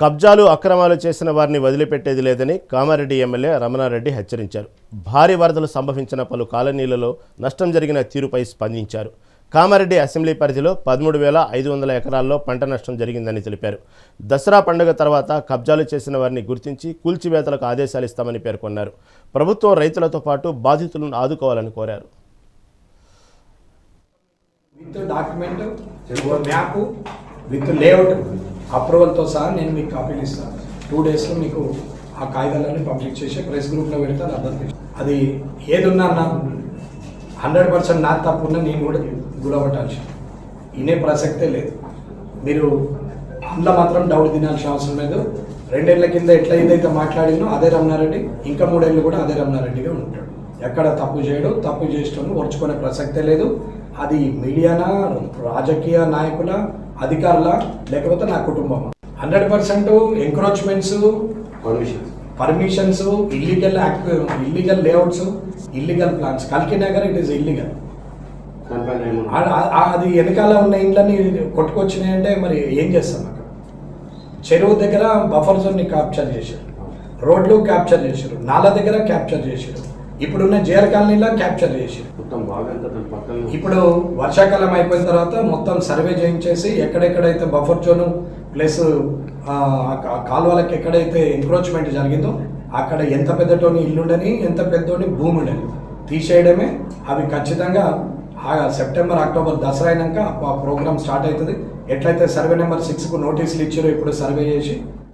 కబ్జాలు అక్రమాలు చేసిన వారిని వదిలిపెట్టేది లేదని కామారెడ్డి ఎమ్మెల్యే రమణారెడ్డి హెచ్చరించారు. భారీ వరదలు సంభవించిన పలు కాలనీలలో నష్టం జరిగిన తీరుపై స్పందించారు. కామారెడ్డి అసెంబ్లీ పరిధిలో పదమూడు వేల ఐదు వందల ఎకరాల్లో పంట నష్టం జరిగిందని తెలిపారు. దసరా పండుగ తర్వాత కబ్జాలు చేసిన వారిని గుర్తించి కూల్చివేతలకు ఆదేశాలు ఇస్తామని పేర్కొన్నారు. ప్రభుత్వం రైతులతో పాటు బాధితులను ఆదుకోవాలని కోరారు. With document map with layout అప్రూవల్తో సహా నేను మీకు కాపీలు ఇస్తాను. టూ డేస్లో మీకు ఆ కాగితాలన్నీ పబ్లిక్ చేసి ప్రెస్ గ్రూప్లో పెడతాను అర్థం అది ఏదున్నా నా హండ్రెడ్ పర్సెంట్ నా తప్పు ఉన్నా నేను కూడా గురవటాల్సి ఇనే ప్రసక్తే లేదు. మీరు అందులో మాత్రం డౌట్ తినాల్సిన అవసరం లేదు. రెండేళ్ళ కింద ఎట్లా ఏదైతే మాట్లాడినో అదే రమణారెడ్డి ఇంకా మూడేళ్ళు కూడా అదే రమణారెడ్డిగా ఉంటాడు. ఎక్కడ తప్పు చేయడు తప్పు చేసేటోను ఓర్చుకునే ప్రసక్తే లేదు. అది మీడియానా రాజకీయ నాయకుల అధికారుల లేకపోతే నా కుటుంబం hundred percent encroachments permissions illegal act illegal layouts illegal plans కల్కి నగర్ ఇట్ ఈస్ ఇల్లీగల్ అది వెనకాల ఉన్న ఇండ్లని కొట్టుకొచ్చినాయంటే మరి ఏం చేస్తాం అక్కడ? చెరువు దగ్గర బఫర్ జోన్ని క్యాప్చర్ చేశారు. రోడ్లు క్యాప్చర్ చేశారు. నాల దగ్గర క్యాప్చర్ చేశారు. ఇప్పుడున్న జేఆర్ కాలనీలో క్యాప్చర్ పక్కన. ఇప్పుడు వర్షాకాలం అయిపోయిన తర్వాత మొత్తం సర్వే చేయించేసి ఎక్కడెక్కడైతే బఫర్ జోన్ ప్లస్ కాలువలకు ఎక్కడైతే ఎంక్రోచ్మెంట్ జరిగిందో అక్కడ ఎంత పెద్దటోని ఇల్లుండని ఎంత పెద్దోని భూమి ఉండని తీసేయడమే. అవి ఖచ్చితంగా ఆ సెప్టెంబర్ అక్టోబర్ దసరా అయినాక ఆ ప్రోగ్రామ్ స్టార్ట్ అవుతుంది. ఎట్లయితే సర్వే నెంబర్ సిక్స్కు నోటీసులు ఇచ్చారో ఇప్పుడు సర్వే చేసి